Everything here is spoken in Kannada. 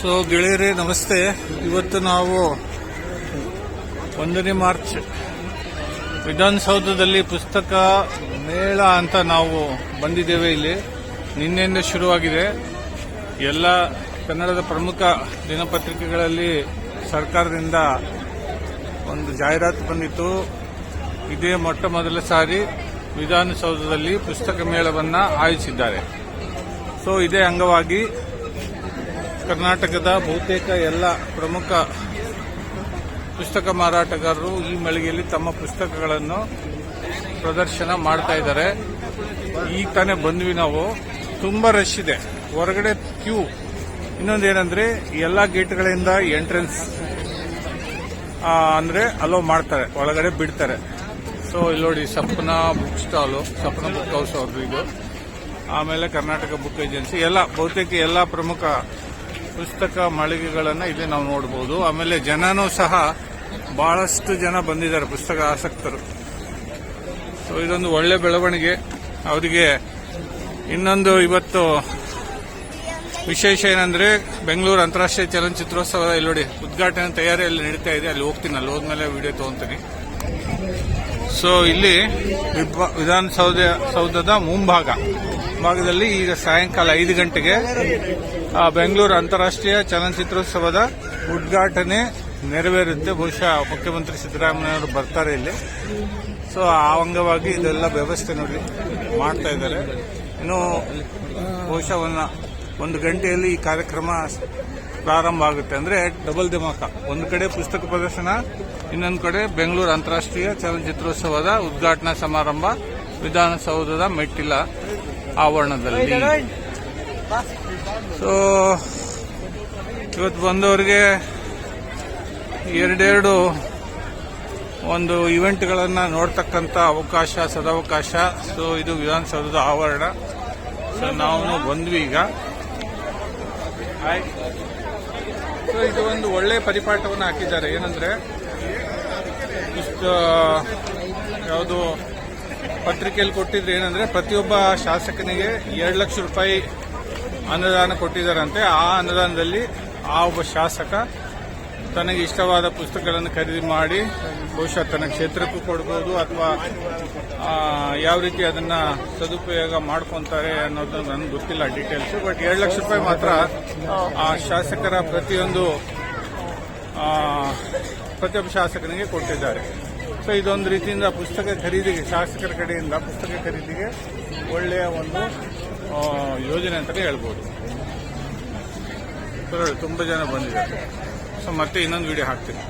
ಸೊ ಗೆಳೆಯರೇ, ನಮಸ್ತೆ. ಇವತ್ತು ನಾವು ಒಂದನೇ ಮಾರ್ಚ್ ವಿಧಾನಸೌಧದಲ್ಲಿ ಪುಸ್ತಕ ಮೇಳ ಅಂತ ನಾವು ಬಂದಿದ್ದೇವೆ ಇಲ್ಲಿ. ನಿನ್ನೆಯಿಂದ ಶುರುವಾಗಿದೆ. ಎಲ್ಲ ಕನ್ನಡದ ಪ್ರಮುಖ ದಿನಪತ್ರಿಕೆಗಳಲ್ಲಿ ಸರ್ಕಾರದಿಂದ ಒಂದು ಜಾಹೀರಾತು ಬಂದಿತ್ತು. ಇದೇ ಮೊಟ್ಟ ಮೊದಲ ಸಾರಿ ವಿಧಾನಸೌಧದಲ್ಲಿ ಪುಸ್ತಕ ಮೇಳವನ್ನು ಆಯೋಜಿಸಿದ್ದಾರೆ. ಸೊ ಇದೇ ಅಂಗವಾಗಿ ಕರ್ನಾಟಕದ ಬಹುತೇಕ ಎಲ್ಲ ಪ್ರಮುಖ ಪುಸ್ತಕ ಮಾರಾಟಗಾರರು ಈ ಮಳಿಗೆಯಲ್ಲಿ ತಮ್ಮ ಪುಸ್ತಕಗಳನ್ನು ಪ್ರದರ್ಶನ ಮಾಡ್ತಾ ಇದ್ದಾರೆ. ಈಗ ತಾನೇ ಬಂದ್ವಿ ನಾವು. ತುಂಬಾ ರಶ್ ಇದೆ. ಹೊರಗಡೆ ಕ್ಯೂ ಇನ್ನೊಂದೇನಂದ್ರೆ, ಎಲ್ಲ ಗೇಟ್ಗಳಿಂದ ಎಂಟ್ರೆನ್ಸ್ ಅಂದ್ರೆ ಅಲೋ ಮಾಡ್ತಾರೆ. ಒಳಗಡೆ ಬಿಡ್ತಾರೆ. ಸೊ ಇಲ್ಲಿ ನೋಡಿ, Sapna book stall Sapna book house ಅವ್ರದ್ದು ಇದು. ಆಮೇಲೆ ಕರ್ನಾಟಕ ಬುಕ್ ಏಜೆನ್ಸಿ ಎಲ್ಲ, ಬಹುತೇಕ ಎಲ್ಲ ಪ್ರಮುಖ ಪುಸ್ತಕ ಮಳಿಗೆಗಳನ್ನ ಇಲ್ಲಿ ನಾವು ನೋಡಬಹುದು ಆಮೇಲೆ ಜನನೂ ಸಹ ಬಹಳಷ್ಟು ಜನ ಬಂದಿದ್ದಾರೆ ಪುಸ್ತಕ ಆಸಕ್ತರು. ಸೊ ಇದೊಂದು ಒಳ್ಳೆ ಬೆಳವಣಿಗೆ. ಅವರಿಗೆ ಇನ್ನೊಂದು ಇವತ್ತು ವಿಶೇಷ ಏನಂದ್ರೆ ಬೆಂಗಳೂರು ಅಂತಾರಾಷ್ಟ್ರೀಯ ಚಲನಚಿತ್ರೋತ್ಸವ ಇಲ್ಲಿ ನೋಡಿ, ಉದ್ಘಾಟನೆ ತಯಾರಿಯಲ್ಲಿ ನಡೀತಾ ಇದೆ. ಅಲ್ಲಿ ಹೋಗ್ತೀನಿ, ಅಲ್ಲಿ ಹೋದ್ಮೇಲೆ ವಿಡಿಯೋ ತಗೊಂತೀನಿ. ಸೊ ಇಲ್ಲಿ ವಿಧಾನಸೌಧ, ಸೌಧದ ಮುಂಭಾಗ. ಭಾಗದಲ್ಲಿ ಈಗ ಸಾಯಂಕಾಲ ಐದು ಗಂಟೆಗೆ ಬೆಂಗಳೂರು ಅಂತಾರಾಷ್ಟ್ರೀಯ ಚಲನಚಿತ್ರೋತ್ಸವದ ಉದ್ಘಾಟನೆ ನೆರವೇರುತ್ತೆ. ಬಹುಶಃ ಮುಖ್ಯಮಂತ್ರಿ ಸಿದ್ದರಾಮಯ್ಯವರು ಬರ್ತಾರೆ ಇಲ್ಲಿ. ಸೊ ಆ ಅಂಗವಾಗಿ ಇದೆಲ್ಲ ವ್ಯವಸ್ಥೆ ನೋಡಿ ಮಾಡ್ತಾ ಇದ್ದಾರೆ. ಇನ್ನು, ಬಹುಶಃ ಒಂದು ಗಂಟೆಯಲ್ಲಿ ಈ ಕಾರ್ಯಕ್ರಮ ಪ್ರಾರಂಭ ಆಗುತ್ತೆ. ಅಂದ್ರೆ ಡಬಲ್ ದಿಮಾಕ. ಒಂದು ಕಡೆ ಪುಸ್ತಕ ಪ್ರದರ್ಶನ, ಇನ್ನೊಂದು ಕಡೆ ಬೆಂಗಳೂರು ಅಂತಾರಾಷ್ಟ್ರೀಯ ಚಲನಚಿತ್ರೋತ್ಸವದ ಉದ್ಘಾಟನಾ ಸಮಾರಂಭ, ವಿಧಾನಸೌಧದ ಮೆಟ್ಟಿಲ ಆವರಣದಲ್ಲಿ. ಸೊ ಇವತ್ತು ಬಂದವರಿಗೆ ಎರಡೆರಡು ಒಂದು ಇವೆಂಟ್ಗಳನ್ನು ನೋಡ್ತಕ್ಕಂಥ ಅವಕಾಶ, ಸದಾವಕಾಶ. ಸೊ ಇದು ವಿಧಾನಸೌಧದ ಆವರಣ. ಸೊ ನಾವು ಬಂದ್ವಿ ಈಗ. ಸೊ ಇದು ಒಂದು ಒಳ್ಳೆ ಪರಿಪಾಠವನ್ನು ಹಾಕಿದ್ದಾರೆ. ಏನಂದ್ರೆ, ಇಷ್ಟು ಯಾವುದು ಪತ್ರಿಕೆಯಲ್ಲಿ ಕೊಟ್ಟಿದ್ರೆ ಏನಂದ್ರೆ, ಪ್ರತಿಯೊಬ್ಬ ಶಾಸಕನಿಗೆ ಎರಡು ಲಕ್ಷ ರೂಪಾಯಿ ಅನುದಾನ ಕೊಟ್ಟಿದ್ದಾರಂತೆ. ಆ ಅನುದಾನದಲ್ಲಿ ಆ ಒಬ್ಬ ಶಾಸಕ ತನಗೆ ಇಷ್ಟವಾದ ಪುಸ್ತಕಗಳನ್ನು ಖರೀದಿ ಮಾಡಿ, ಬಹುಶಃ ತನ್ನ ಕ್ಷೇತ್ರಕ್ಕೂ ಕೊಡ್ಬೋದು ಅಥವಾ ಯಾವ ರೀತಿ ಅದನ್ನ ಸದುಪಯೋಗ ಮಾಡ್ಕೊಂತಾರೆ ಅನ್ನೋದು ನನಗೆ ಗೊತ್ತಿಲ್ಲ ಡೀಟೇಲ್ಸ್ ಬಟ್ ಎರಡು ಲಕ್ಷ ರೂಪಾಯಿ ಮಾತ್ರ ಆ ಶಾಸಕರ ಪ್ರತಿಯೊಂದು ಪ್ರತಿಯೊಬ್ಬ ಶಾಸಕನಿಗೆ ಕೊಟ್ಟಿದ್ದಾರೆ. ಸೊ ಇದೊಂದು ರೀತಿಯಿಂದ ಪುಸ್ತಕ ಖರೀದಿಗೆ, ಶಾಸಕರ ಕಡೆಯಿಂದ ಪುಸ್ತಕ ಖರೀದಿಗೆ ಒಳ್ಳೆಯ ಒಂದು ಯೋಜನೆ ಅಂತಲೇ ಹೇಳ್ಬೋದು. ತುಂಬ ಜನ ಬಂದಿದ್ದಾರೆ. ಸೊ ಮತ್ತೆ ಇನ್ನೊಂದು ವಿಡಿಯೋ ಹಾಕ್ತೀನಿ.